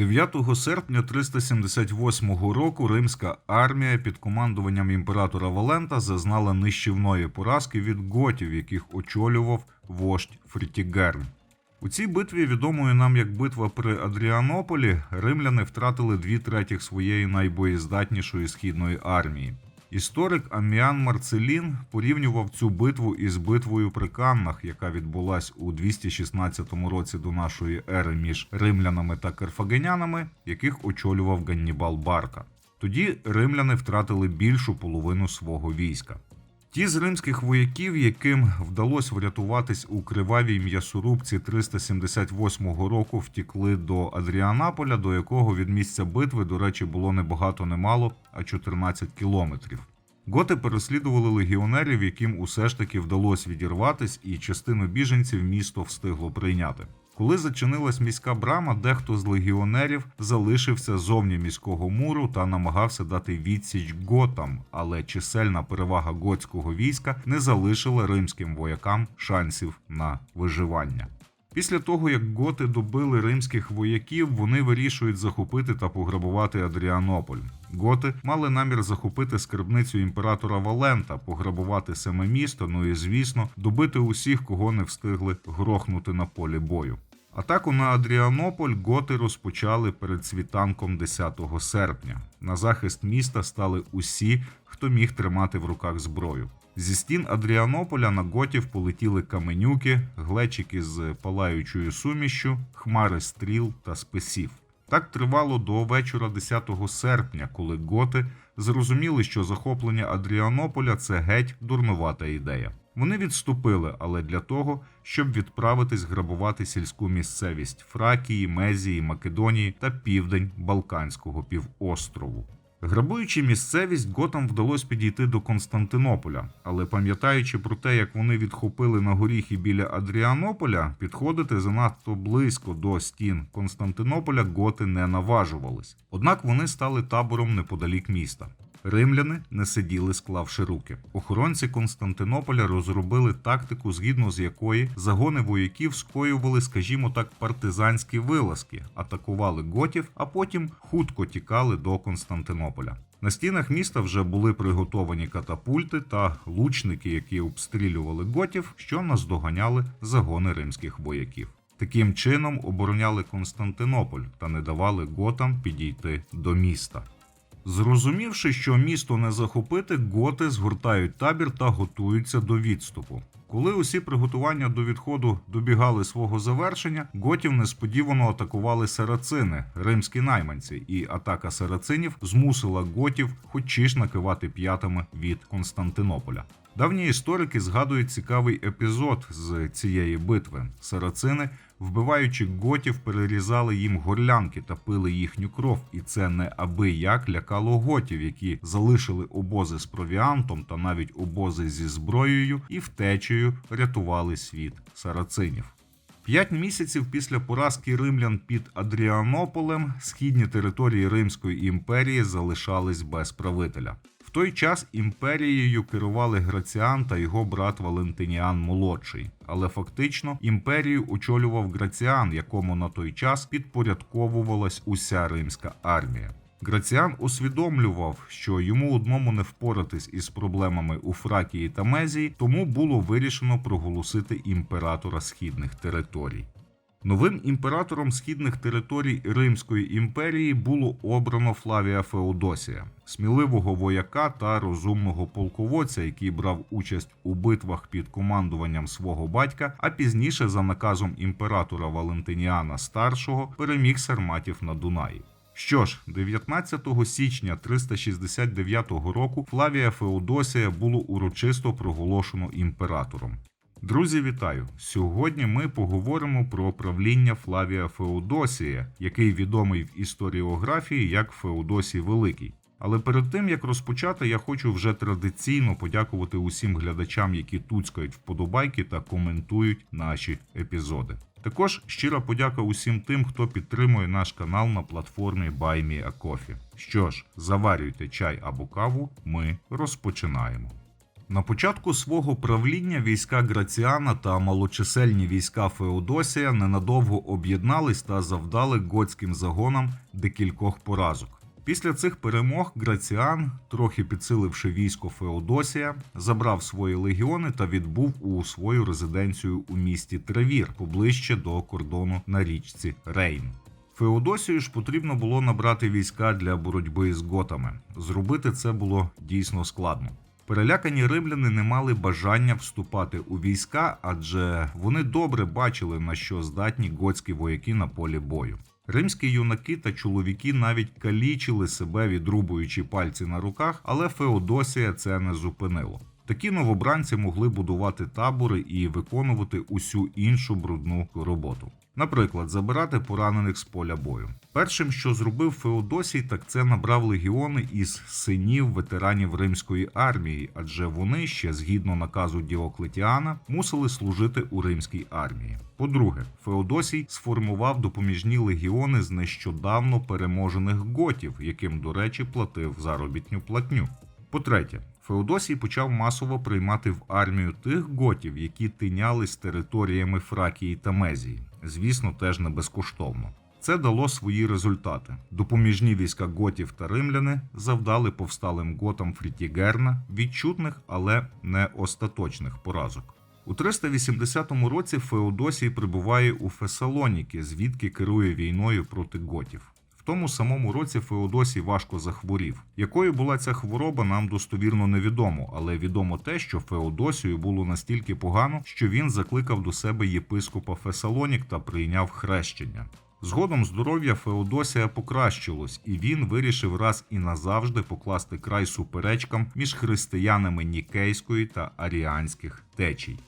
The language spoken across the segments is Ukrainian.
9 серпня 378 року римська армія під командуванням імператора Валента зазнала нищівної поразки від готів, яких очолював вождь Фрітігерн. У цій битві, відомої нам як битва при Адріанополі, римляни втратили дві третіх своєї найбоєздатнішої східної армії. Історик Аміан Марцелін порівнював цю битву із битвою при Каннах, яка відбулась у 216 році до нашої ери між римлянами та карфагенянами, яких очолював Ганнібал Барка. Тоді римляни втратили більшу половину свого війська. Ті з римських вояків, яким вдалося врятуватись у кривавій м'ясорубці 378 року, втікли до Адріанаполя, до якого від місця битви, до речі, було не багато не а 14 кілометрів. Готи переслідували легіонерів, яким усе ж таки вдалося відірватись, і частину біженців місто встигло прийняти. Коли зачинилась міська брама, дехто з легіонерів залишився зовні міського муру та намагався дати відсіч готам, але чисельна перевага готського війська не залишила римським воякам шансів на виживання. Після того, як готи добили римських вояків, вони вирішують захопити та пограбувати Адріанополь. Готи мали намір захопити скарбницю імператора Валента, пограбувати саме місто, ну і звісно, добити усіх, кого не встигли грохнути на полі бою. Атаку на Адріанополь готи розпочали перед світанком 10 серпня. На захист міста стали усі, хто міг тримати в руках зброю. Зі стін Адріанополя на готів полетіли каменюки, глечики з палаючою сумішю, хмари стріл та списів. Так тривало до вечора 10 серпня, коли готи зрозуміли, що захоплення Адріанополя це геть дурнувата ідея. Вони відступили, але для того, щоб відправитись грабувати сільську місцевість Фракії, Мезії, Македонії та південь Балканського півострову. Грабуючи місцевість, готам вдалося підійти до Константинополя, але пам'ятаючи про те, як вони відхопили на горіхи біля Адріанополя, підходити занадто близько до стін Константинополя готи не наважувались. Однак вони стали табором неподалік міста. Римляни не сиділи, склавши руки. Охоронці Константинополя розробили тактику, згідно з якої загони вояків скоювали, скажімо так, партизанські вилазки, атакували готів, а потім хутко тікали до Константинополя. На стінах міста вже були приготовані катапульти та лучники, які обстрілювали готів, що наздоганяли загони римських вояків. Таким чином обороняли Константинополь та не давали готам підійти до міста. Зрозумівши, що місто не захопити, готи згортають табір та готуються до відступу. Коли усі приготування до відходу добігали свого завершення, готів несподівано атакували сарацини, римські найманці, і атака сарацинів змусила готів хоч ж накивати п'ятами від Константинополя. Давні історики згадують цікавий епізод з цієї битви. Сарацини, вбиваючи готів, перерізали їм горлянки та пили їхню кров, і це не аби як лякало готів, які залишили обози з провіантом та навіть обози зі зброєю і втечею рятували світ сарацинів. П'ять місяців після поразки римлян під Адріанополем східні території Римської імперії залишались без правителя. Той час імперією керували Граціан та його брат Валентиніан Молодший, але фактично імперію очолював Граціан, якому на той час підпорядковувалась уся римська армія. Граціан усвідомлював, що йому одному не впоратись із проблемами у Фракії та Мезії, тому було вирішено проголосити імператора східних територій. Новим імператором східних територій Римської імперії було обрано Флавія Феодосія, сміливого вояка та розумного полководця, який брав участь у битвах під командуванням свого батька, а пізніше за наказом імператора Валентиніана Старшого переміг сарматів на Дунаї. Що ж, 19 січня 369 року Флавія Феодосія було урочисто проголошено імператором. Друзі, вітаю! Сьогодні ми поговоримо про правління Флавія Феодосія, який відомий в історіографії як Феодосій Великий. Але перед тим як розпочати, я хочу вже традиційно подякувати усім глядачам, які туцькають вподобайки та коментують наші епізоди. Також щира подяка усім тим, хто підтримує наш канал на платформі BuyMeACoffee. Що ж, заварюйте чай або каву, ми розпочинаємо. На початку свого правління війська Граціана та малочисельні війська Феодосія ненадовго об'єднались та завдали готським загонам декількох поразок. Після цих перемог Граціан, трохи підсиливши військо Феодосія, забрав свої легіони та відбув у свою резиденцію у місті Тревір, поближче до кордону на річці Рейн. Феодосію ж потрібно було набрати війська для боротьби з готами. Зробити це було дійсно складно. Перелякані римляни не мали бажання вступати у війська, адже вони добре бачили, на що здатні готські вояки на полі бою. Римські юнаки та чоловіки навіть калічили себе, відрубуючи пальці на руках, але Феодосія це не зупинило. Такі новобранці могли будувати табори і виконувати усю іншу брудну роботу. Наприклад, забирати поранених з поля бою. Першим, що зробив Феодосій, так це набрав легіони із синів ветеранів римської армії, адже вони ще згідно наказу Діоклетіана мусили служити у римській армії. По-друге, Феодосій сформував допоміжні легіони з нещодавно переможених готів, яким, до речі, платив заробітню платню. По-третє, Феодосій почав масово приймати в армію тих готів, які тинялись територіями Фракії та Мезії. Звісно, теж не безкоштовно. Це дало свої результати. Допоміжні війська готів та римляни завдали повсталим готам Фрітігерна відчутних, але не остаточних поразок. У 380 році Феодосій прибуває у Фесалоніки, звідки керує війною проти готів. Тому самому році Феодосій важко захворів. Якою була ця хвороба, нам достовірно невідомо, але відомо те, що Феодосію було настільки погано, що він закликав до себе єпископа Фесалонік та прийняв хрещення. Згодом здоров'я Феодосія покращилось, і він вирішив раз і назавжди покласти край суперечкам між християнами нікейської та аріанських течій.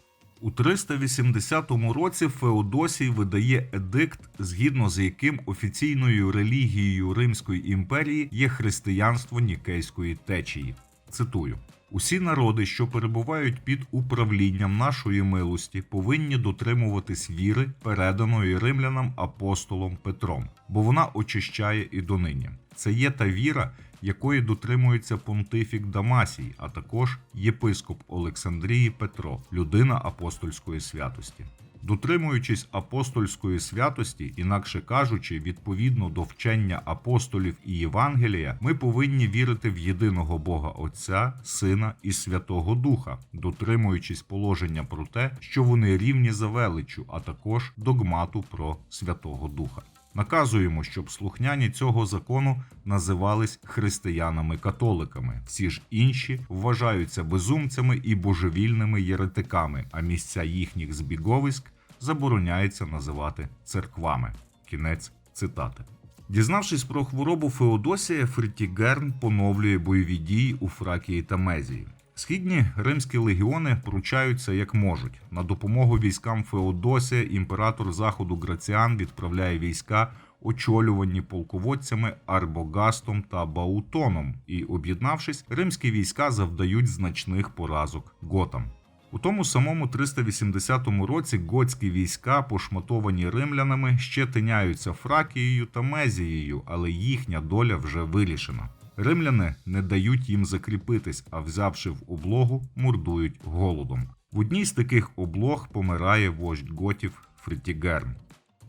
У 380 році Феодосій видає едикт, згідно з яким офіційною релігією Римської імперії є християнство нікейської течії. Цитую. Усі народи, що перебувають під управлінням нашої милості, повинні дотримуватись віри, переданої римлянам апостолом Петром, бо вона очищає і донині. Це є та віра, якої дотримується понтифік Дамасій, а також єпископ Олександрії Петро, людина апостольської святості. Дотримуючись апостольської святості, інакше кажучи, відповідно до вчення апостолів і Євангелія, ми повинні вірити в єдиного Бога Отця, Сина і Святого Духа, дотримуючись положення про те, що вони рівні за величу, а також догмату про Святого Духа. Наказуємо, щоб слухняні цього закону називались християнами-католиками. Всі ж інші вважаються безумцями і божевільними єретиками, а місця їхніх збіговиськ забороняється називати церквами. Кінець цитати. Дізнавшись про хворобу Феодосія, Фрітігерн поновлює бойові дії у Фракії та Мезії. Східні римські легіони поручаються як можуть. На допомогу військам Феодосія імператор заходу Граціан відправляє війська, очолювані полководцями Арбогастом та Баутоном, і, об'єднавшись, римські війська завдають значних поразок готам. У тому самому 380 році готські війська, пошматовані римлянами, ще тиняються Фракією та Мезією, але їхня доля вже вирішена. Римляни не дають їм закріпитись, а взявши в облогу, мордують голодом. В одній з таких облог помирає вождь готів Фрітігерн.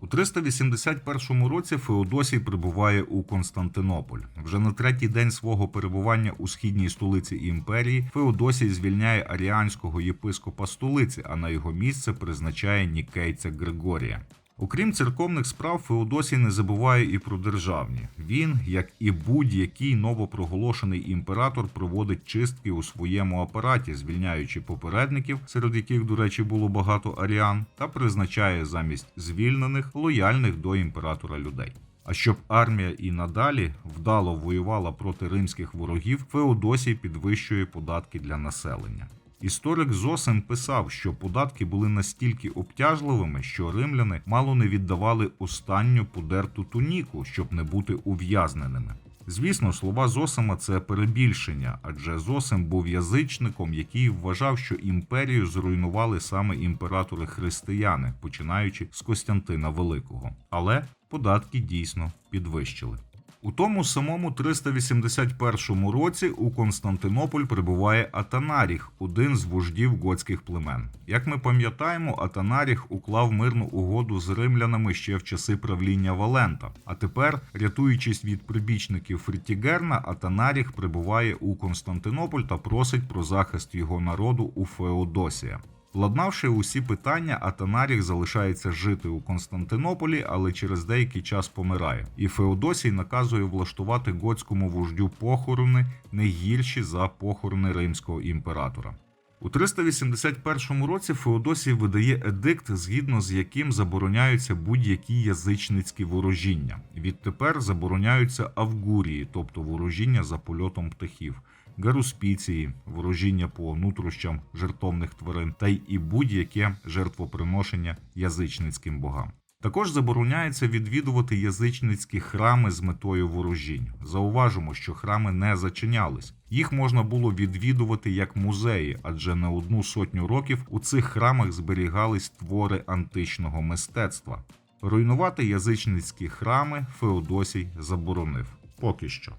У 381 році Феодосій прибуває у Константинополь. Вже на третій день свого перебування у східній столиці імперії Феодосій звільняє аріанського єпископа столиці, а на його місце призначає нікейця Григорія. Окрім церковних справ, Феодосій не забуває і про державні. Він, як і будь-який новопроголошений імператор, проводить чистки у своєму апараті, звільняючи попередників, серед яких, до речі, було багато аріан, та призначає замість звільнених лояльних до імператора людей. А щоб армія і надалі вдало воювала проти римських ворогів, Феодосій підвищує податки для населення. Історик Зосим писав, що податки були настільки обтяжливими, що римляни мало не віддавали останню подерту туніку, щоб не бути ув'язненими. Звісно, слова Зосима це перебільшення, адже Зосим був язичником, який вважав, що імперію зруйнували саме імператори християни, починаючи з Костянтина Великого. Але податки дійсно підвищили. У тому самому 381 році у Константинополь прибуває Атанаріх, один з вождів готських племен. Як ми пам'ятаємо, Атанаріх уклав мирну угоду з римлянами ще в часи правління Валента. А тепер, рятуючись від прибічників Фрітігерна, Атанаріх прибуває у Константинополь та просить про захист його народу у Феодосія. Владнавши усі питання, Атанаріх залишається жити у Константинополі, але через деякий час помирає. І Феодосій наказує влаштувати готському вождю похорони не гірші за похорони римського імператора. У 381 році Феодосій видає едикт, згідно з яким забороняються будь-які язичницькі ворожіння. Відтепер забороняються авгурії, тобто ворожіння за польотом птахів, гаруспіції, ворожіння по нутрощам жертовних тварин та й і будь-яке жертвоприношення язичницьким богам. Також забороняється відвідувати язичницькі храми з метою ворожінь. Зауважимо, що храми не зачинялись. Їх можна було відвідувати як музеї, адже не одну сотню років у цих храмах зберігались твори античного мистецтва. Руйнувати язичницькі храми Феодосій заборонив. Поки що.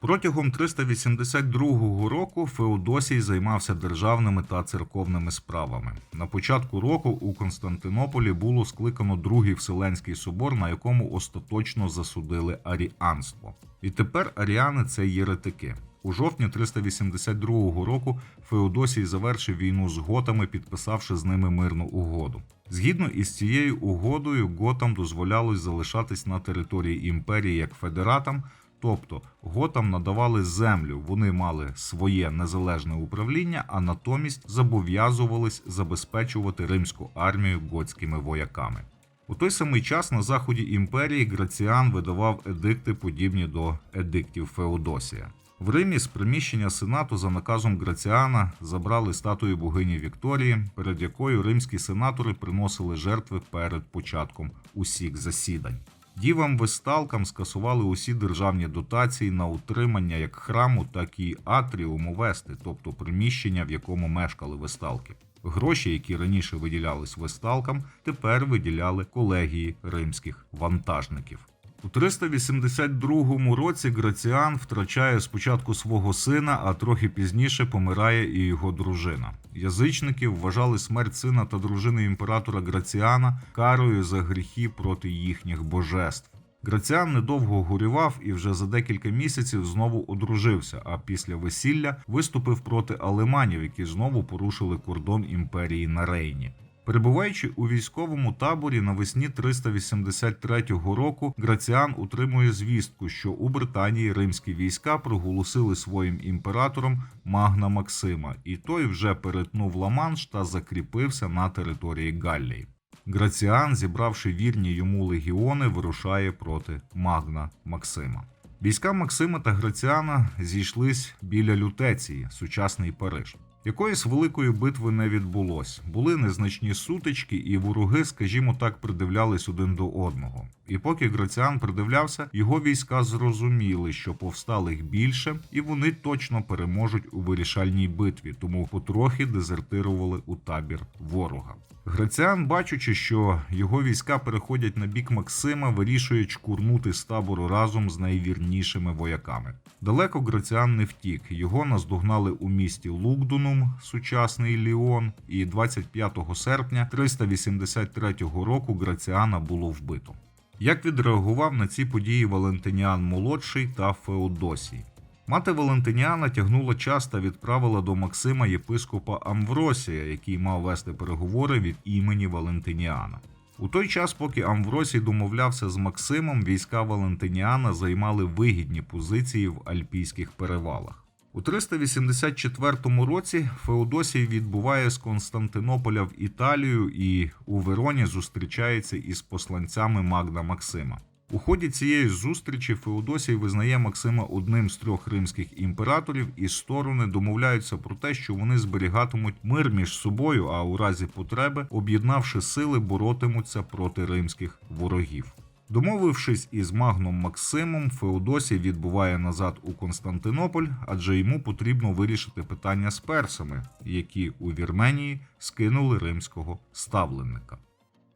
Протягом 382 року Феодосій займався державними та церковними справами. На початку року у Константинополі було скликано другий Вселенський собор, на якому остаточно засудили аріанство. І тепер аріани це єретики. У жовтні 382 року Феодосій завершив війну з готами, підписавши з ними мирну угоду. Згідно із цією угодою, готам дозволялось залишатись на території імперії як федератам, Тобто готам надавали землю, вони мали своє незалежне управління, а натомість зобов'язувались забезпечувати римську армію готськими вояками. У той самий час на заході імперії Граціан видавав едикти, подібні до едиктів Феодосія. В Римі з приміщення сенату за наказом Граціана забрали статую богині Вікторії, перед якою римські сенатори приносили жертви перед початком усіх засідань. Дівам весталкам скасували усі державні дотації на утримання як храму, так і атріуму вести, тобто приміщення, в якому мешкали висталки. Гроші, які раніше виділялись висталкам, тепер виділяли колегії римських вантажників. У 382 році Граціан втрачає спочатку свого сина, а трохи пізніше помирає і його дружина. Язичники вважали смерть сина та дружини імператора Граціана карою за гріхи проти їхніх божеств. Граціан недовго горював і вже за декілька місяців знову одружився, а після весілля виступив проти алеманів, які знову порушили кордон імперії на Рейні. Перебуваючи у військовому таборі навесні 383 року, Граціан утримує звістку, що у Британії римські війська проголосили своїм імператором Магна Максима, і той вже перетнув Ла-Манш та закріпився на території Галлії. Граціан, зібравши вірні йому легіони, вирушає проти Магна Максима. Війська Максима та Граціана зійшлись біля Лютеції, сучасний Париж. Якоїсь великої битви не відбулось. Були незначні сутички, і вороги, скажімо так, придивлялись один до одного. І поки Граціан придивлявся, його війська зрозуміли, що повсталих більше, і вони точно переможуть у вирішальній битві, тому потрохи дезертирували у табір ворога. Граціан, бачучи, що його війська переходять на бік Максима, вирішує чкурнути з табору разом з найвірнішими вояками. Далеко Граціан не втік. Його наздогнали у місті Лугдунум, сучасний Ліон, і 25 серпня 383 року Граціана було вбито. Як відреагував на ці події Валентиніан молодший та Феодосій? Мати Валентиніана тягнула час та відправила до Максима єпископа Амвросія, який мав вести переговори від імені Валентиніана. У той час, поки Амвросій домовлявся з Максимом, війська Валентиніана займали вигідні позиції в Альпійських перевалах. У 384 році Феодосій відбуває з Константинополя в Італію і у Вероні зустрічається із посланцями Магна Максима. У ході цієї зустрічі Феодосій визнає Максима одним з трьох римських імператорів, і сторони домовляються про те, що вони зберігатимуть мир між собою, а у разі потреби, об'єднавши сили, боротимуться проти римських ворогів. Домовившись із магном Максимом, Феодосій відбуває назад у Константинополь, адже йому потрібно вирішити питання з персами, які у Вірменії скинули римського ставленника.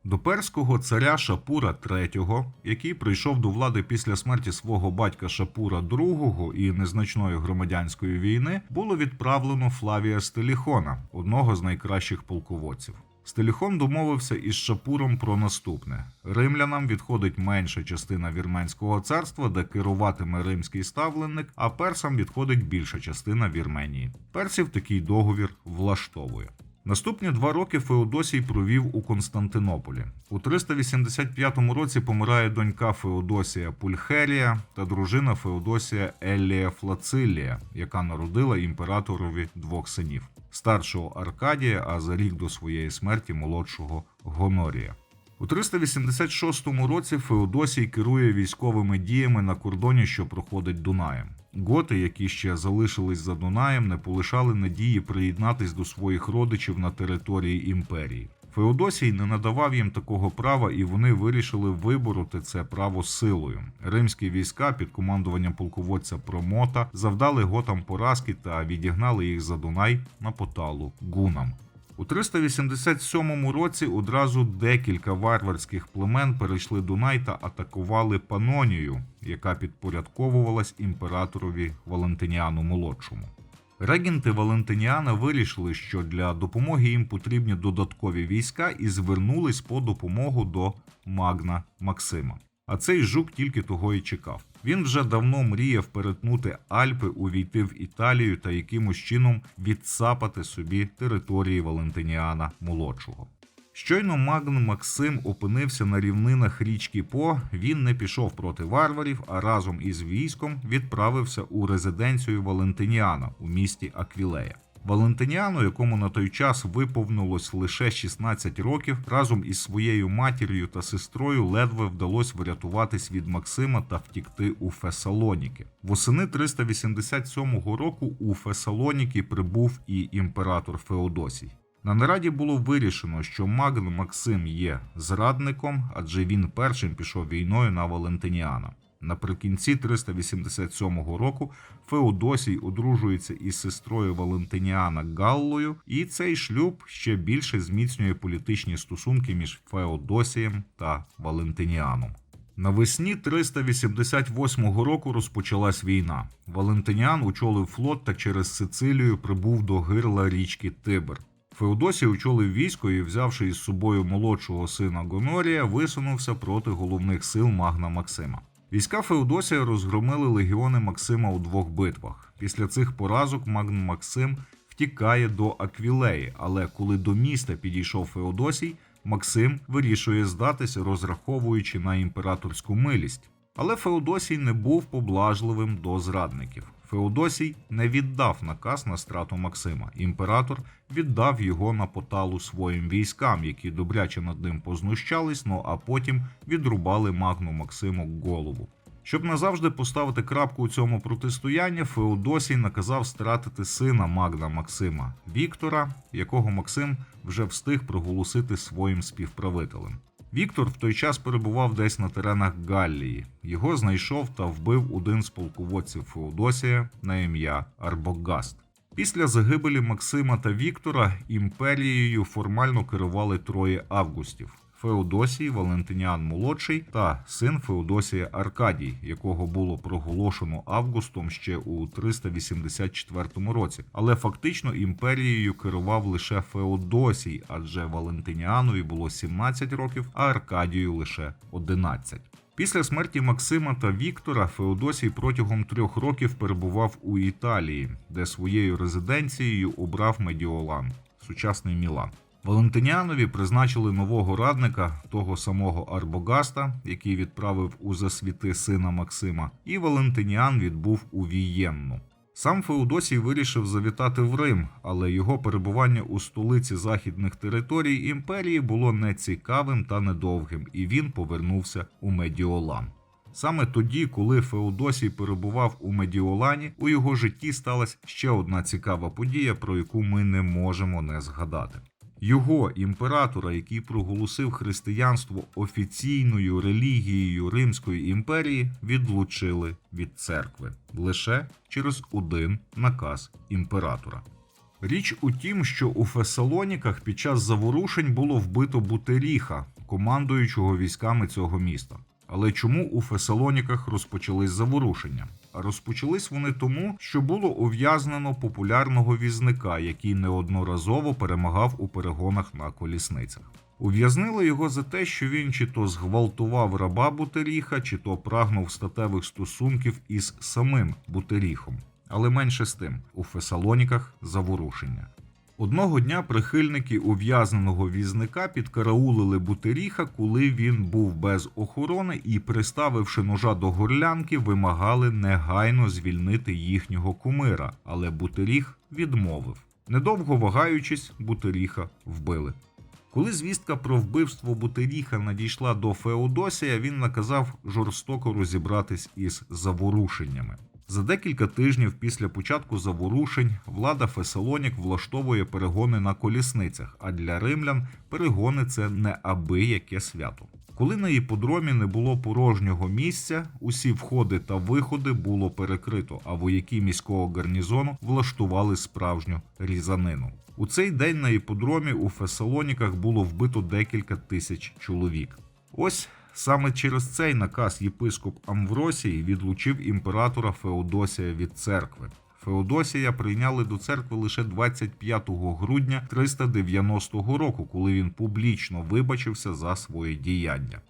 До перського царя Шапура III, який прийшов до влади після смерті свого батька Шапура II і незначної громадянської війни, було відправлено Флавія Стеліхона, одного з найкращих полководців. Стеліхон домовився із Шапуром про наступне: римлянам відходить менша частина вірменського царства, де керуватиме римський ставленник, а персам відходить більша частина Вірменії. Персів такий договір влаштовує. Наступні два роки Феодосій провів у Константинополі. У 385 році помирає донька Феодосія Пульхерія та дружина Феодосія Еллія Флацилія, яка народила імператорові двох синів: старшого Аркадія, а за рік до своєї смерті молодшого Гонорія. У 386 році Феодосій керує військовими діями на кордоні, що проходить Дунаєм. Готи, які ще залишились за Дунаєм, не полишали надії приєднатись до своїх родичів на території імперії. Феодосій не надавав їм такого права, і вони вирішили вибороти це право силою. Римські війська під командуванням полководця Промота завдали готам поразки та відігнали їх за Дунай на поталу гунам. У 387 році одразу декілька варварських племен перейшли Дунай та атакували Панонію, яка підпорядковувалась імператорові Валентиніану Молодшому. Регенти Валентиніана вирішили, що для допомоги їм потрібні додаткові війська і звернулись по допомогу до Магна Максима. А цей жук тільки того і чекав. Він вже давно мріяв перетнути Альпи, увійти в Італію та якимось чином відсапати собі території Валентиніана молодшого. Щойно Магн Максим опинився на рівнинах річки По, він не пішов проти варварів, а разом із військом відправився у резиденцію Валентиніана у місті Аквілея. Валентиніану, якому на той час виповнилось лише 16 років, разом із своєю матір'ю та сестрою ледве вдалося врятуватись від Максима та втікти у Фесалоніки. Восени 387 року у Фесалоніки прибув і імператор Феодосій. На нараді було вирішено, що Магн Максим є зрадником, адже він першим пішов війною на Валентиніана. Наприкінці 387 року Феодосій одружується із сестрою Валентиніана Галлою, і цей шлюб ще більше зміцнює політичні стосунки між Феодосієм та Валентиніаном. Навесні 388 року розпочалась війна. Валентиніан очолив флот та через Сицилію прибув до гирла річки Тибр. Феодосій очолив військо і, взявши із собою молодшого сина Гонорія, висунувся проти головних сил Магна Максима. Війська Феодосія розгромили легіони Максима у двох битвах. Після цих поразок Магн Максим втікає до Аквілеї, але коли до міста підійшов Феодосій, Максим вирішує здатися, розраховуючи на імператорську милість. Але Феодосій не був поблажливим до зрадників. Феодосій не віддав наказ на страту Максима. Імператор віддав його на поталу своїм військам, які добряче над ним познущались, ну а потім відрубали магну Максиму голову. Щоб назавжди поставити крапку у цьому протистоянні, Феодосій наказав стратити сина Магна Максима Віктора, якого Максим вже встиг проголосити своїм співправителем. Віктор в той час перебував десь на теренах Галлії. Його знайшов та вбив один з полководців Феодосія на ім'я Арбогаст. Після загибелі Максима та Віктора імперією формально керували троє августів: Феодосій, Валентиніан Молодший та син Феодосія Аркадій, якого було проголошено августом ще у 384 році. Але фактично імперією керував лише Феодосій, адже Валентиніанові було 17 років, а Аркадію лише 11. Після смерті Максима та Віктора Феодосій протягом трьох років перебував у Італії, де своєю резиденцією обрав Медіолан, сучасний Мілан. Валентиніанові призначили нового радника, того самого Арбогаста, який відправив у засвіти сина Максима, і Валентиніан відбув у Вієнну. Сам Феодосій вирішив завітати в Рим, але його перебування у столиці західних територій імперії було нецікавим та недовгим, і він повернувся у Медіолан. Саме тоді, коли Феодосій перебував у Медіолані, у його житті сталася ще одна цікава подія, про яку ми не можемо не згадати. Його імператора, який проголосив християнство офіційною релігією Римської імперії, відлучили від церкви лише через один наказ імператора. Річ у тім, що у Фесалоніках під час заворушень було вбито Бутеріха, командуючого військами цього міста. Але чому у Фесалоніках розпочались заворушення? Розпочались вони тому, що було ув'язнено популярного візника, який неодноразово перемагав у перегонах на колісницях. Ув'язнили його за те, що він чи то зґвалтував раба Бутеріха, чи то прагнув статевих стосунків із самим Бутеріхом. Але менше з тим, у Фесалоніках заворушення. Одного дня прихильники ув'язненого візника підкараулили Бутеріха, коли він був без охорони і, приставивши ножа до горлянки, вимагали негайно звільнити їхнього кумира, але Бутеріг відмовив. Недовго вагаючись, Бутеріха вбили. Коли звістка про вбивство Бутеріха надійшла до Феодосія, він наказав жорстоко розібратись із заворушеннями. За декілька тижнів після початку заворушень влада Фесалонік влаштовує перегони на колісницях, а для римлян перегони це неабияке свято. Коли на іподромі не було порожнього місця, усі входи та виходи було перекрито, а вояки міського гарнізону влаштували справжню різанину. У цей день на іподромі у Фесалоніках було вбито декілька тисяч чоловік. Ось саме через цей наказ єпископ Амвросій відлучив імператора Феодосія від церкви. Феодосія прийняли до церкви лише 25 грудня 390 року, коли він публічно вибачився за своє діяння.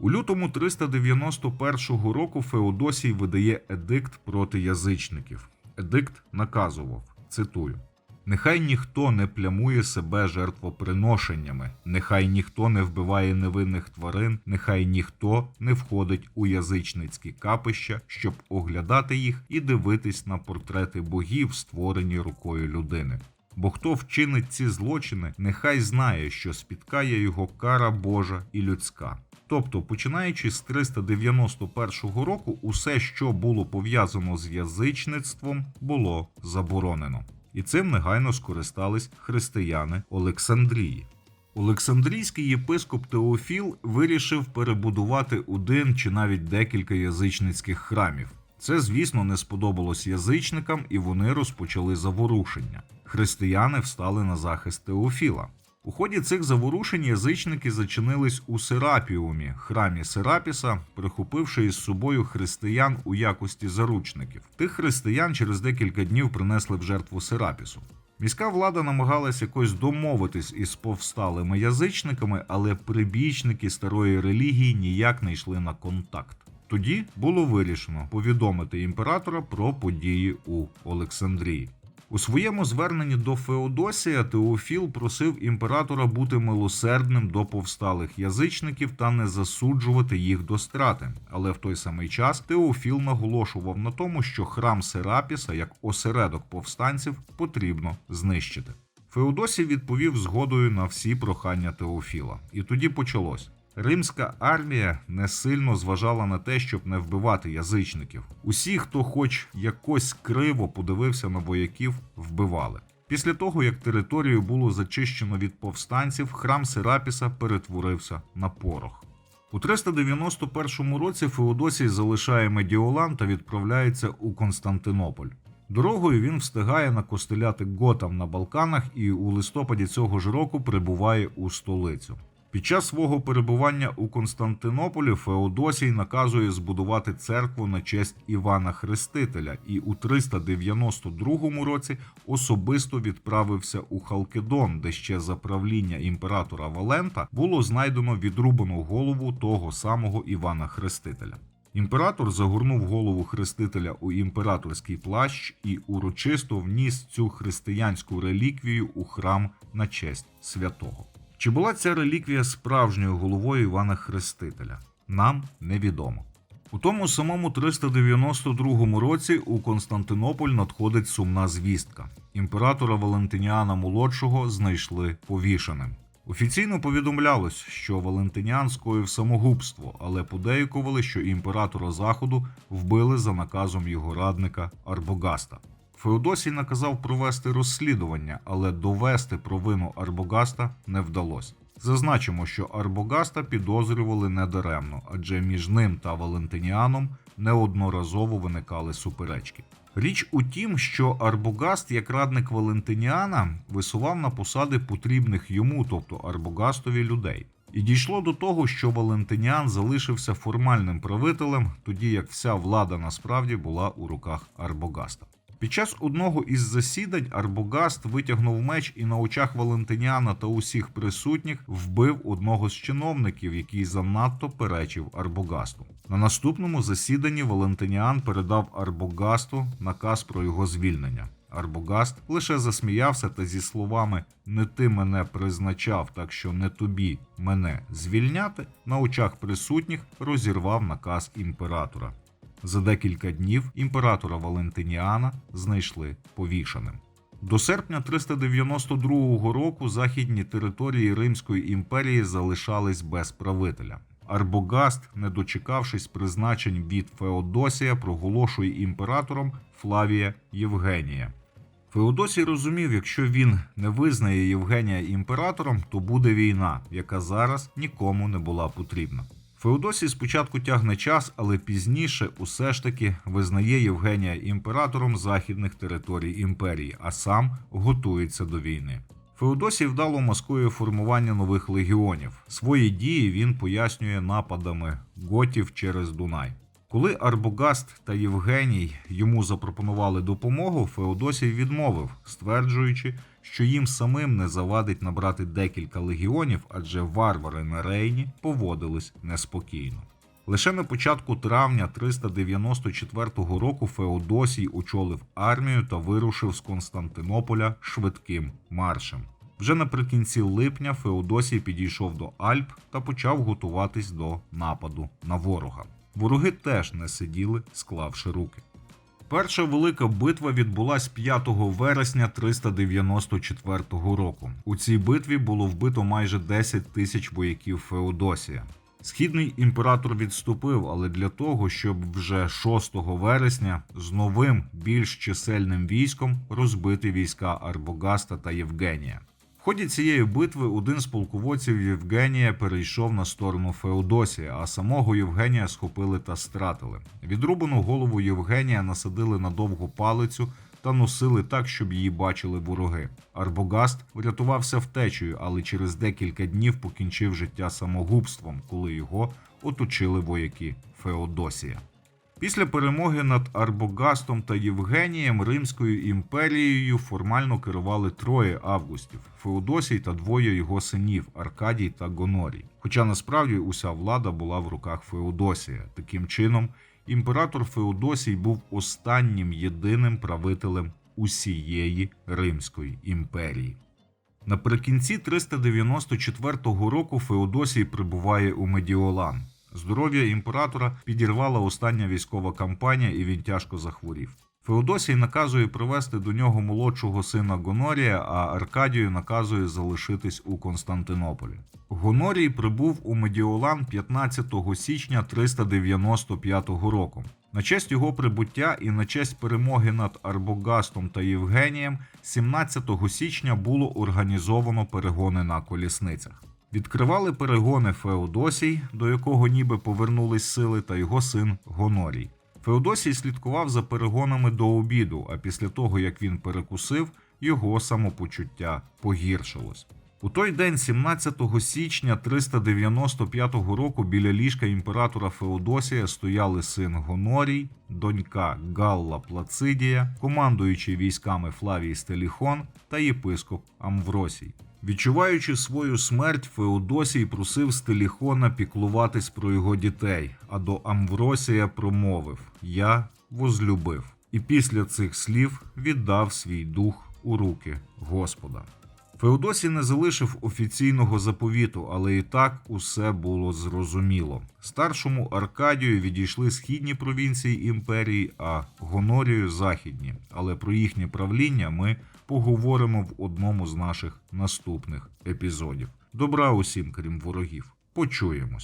У лютому 391 року Феодосій видає едикт проти язичників. Едикт наказував, цитую: Нехай ніхто не плямує себе жертвоприношеннями, нехай ніхто не вбиває невинних тварин, нехай ніхто не входить у язичницькі капища, щоб оглядати їх і дивитись на портрети богів, створені рукою людини. Бо хто вчинить ці злочини, нехай знає, що спіткає його кара Божа і людська. Тобто, починаючи з 391 року, усе, що було пов'язано з язичництвом, було заборонено. І цим негайно скористались християни Олександрії. Олександрійський єпископ Теофіл вирішив перебудувати один чи навіть декілька язичницьких храмів. Це, звісно, не сподобалось язичникам, і вони розпочали заворушення. Християни встали на захист Теофіла. У ході цих заворушень язичники зачинились у Серапіумі, храмі Серапіса, прихопивши із собою християн у якості заручників. Тих християн через декілька днів принесли в жертву Серапісу. Міська влада намагалась якось домовитись із повсталими язичниками, але прибічники старої релігії ніяк не йшли на контакт. Тоді було вирішено повідомити імператора про події у Олександрії. У своєму зверненні до Феодосія Теофіл просив імператора бути милосердним до повсталих язичників та не засуджувати їх до страти. Але в той самий час Теофіл наголошував на тому, що храм Серапіса як осередок повстанців потрібно знищити. Феодосій відповів згодою на всі прохання Теофіла, і тоді почалось. Римська армія не сильно зважала на те, щоб не вбивати язичників. Усі, хто хоч якось криво подивився на вояків, вбивали. Після того, як територію було зачищено від повстанців, храм Серапіса перетворився на порох. У 391 році Феодосій залишає Медіолан та відправляється у Константинополь. Дорогою він встигає накостеляти готам на Балканах і у листопаді цього ж року прибуває у столицю. Під час свого перебування у Константинополі Феодосій наказує збудувати церкву на честь Івана Хрестителя і у 392 році особисто відправився у Халкидон, де ще за правління імператора Валента було знайдено відрубану голову того самого Івана Хрестителя. Імператор загорнув голову хрестителя у імператорський плащ і урочисто вніс цю християнську реліквію у храм на честь святого. Чи була ця реліквія справжньою головою Івана Хрестителя? Нам невідомо. У тому самому 392 році у Константинополь надходить сумна звістка. Імператора Валентиніана Молодшого знайшли повішеним. Офіційно повідомлялось, що Валентиніан скоїв самогубство, але подейкували, що імператора Заходу вбили за наказом його радника Арбогаста. Феодосій наказав провести розслідування, але довести провину Арбогаста не вдалося. Зазначимо, що Арбогаста підозрювали недаремно, адже між ним та Валентиніаном неодноразово виникали суперечки. Річ у тім, що Арбогаст, як радник Валентиніана, висував на посади потрібних йому, тобто Арбогастові людей. І дійшло до того, що Валентиніан залишився формальним правителем, тоді як вся влада насправді була у руках Арбогаста. Під час одного із засідань Арбогаст витягнув меч і на очах Валентиніана та усіх присутніх вбив одного з чиновників, який занадто перечив Арбогасту. На наступному засіданні Валентиніан передав Арбогасту наказ про його звільнення. Арбогаст лише засміявся та зі словами Не ти мене призначав, так що не тобі мене звільняти на очах присутніх розірвав наказ імператора. За декілька днів імператора Валентиніана знайшли повішеним. До серпня 392 року західні території Римської імперії залишались без правителя. Арбогаст, не дочекавшись призначень від Феодосія, проголошує імператором Флавія Євгенія. Феодосій розумів, якщо він не визнає Євгенія імператором, то буде війна, яка зараз нікому не була потрібна. Феодосій спочатку тягне час, але пізніше усе ж таки визнає Євгенія імператором західних територій імперії, а сам готується до війни. Феодосій вдало маскує формування нових легіонів. Свої дії він пояснює нападами готів через Дунай. Коли Арбогаст та Євгеній йому запропонували допомогу, Феодосій відмовив, стверджуючи, що їм самим не завадить набрати декілька легіонів, адже варвари на Рейні поводились неспокійно. Лише на початку травня 394 року Феодосій очолив армію та вирушив з Константинополя швидким маршем. Вже наприкінці липня Феодосій підійшов до Альп та почав готуватись до нападу на ворога. Вороги теж не сиділи, склавши руки. Перша велика битва відбулась 5 вересня 394 року. У цій битві було вбито майже 10 тисяч вояків Феодосія. Східний імператор відступив, але для того, щоб вже 6 вересня з новим більш чисельним військом розбити війська Арбогаста та Євгенія. Ході цієї битви один з полководців Євгенія перейшов на сторону Феодосія, а самого Євгенія схопили та стратили. Відрубану голову Євгенія насадили на довгу палицю та носили так, щоб її бачили вороги. Арбогаст врятувався втечею, але через декілька днів покінчив життя самогубством, коли його оточили вояки Феодосія. Після перемоги над Арбогастом та Євгенієм Римською імперією формально керували троє августів Феодосій та двоє його синів Аркадій та Гонорій. Хоча насправді уся влада була в руках Феодосія. Таким чином, імператор Феодосій був останнім єдиним правителем усієї Римської імперії. Наприкінці 394 року Феодосій прибуває у Медіолан. Здоров'я імператора підірвала остання військова кампанія, і він тяжко захворів. Феодосій наказує привезти до нього молодшого сина Гонорія, а Аркадію наказує залишитись у Константинополі. Гонорій прибув у Медіолан 15 січня 395 року. На честь його прибуття і на честь перемоги над Арбогастом та Євгенієм 17 січня було організовано перегони на колісницях. Відкривали перегони Феодосій, до якого ніби повернулись сили, та його син Гонорій. Феодосій слідкував за перегонами до обіду, а після того, як він перекусив, його самопочуття погіршилось. У той день, 17 січня 395 року, біля ліжка імператора Феодосія стояли син Гонорій, донька Галла Плацидія, командуючий військами Флавій Стеліхон та єпископ Амвросій. Відчуваючи свою смерть, Феодосій просив Стеліхона піклуватись про його дітей, а до Амвросія промовив: Я возлюбив. І після цих слів віддав свій дух у руки Господа. Феодосій не залишив офіційного заповіту, але і так усе було зрозуміло. Старшому Аркадію відійшли східні провінції імперії, а Гонорію західні. Але про їхнє правління ми поговоримо в одному з наших наступних епізодів. Добра усім, крім ворогів. Почуємось.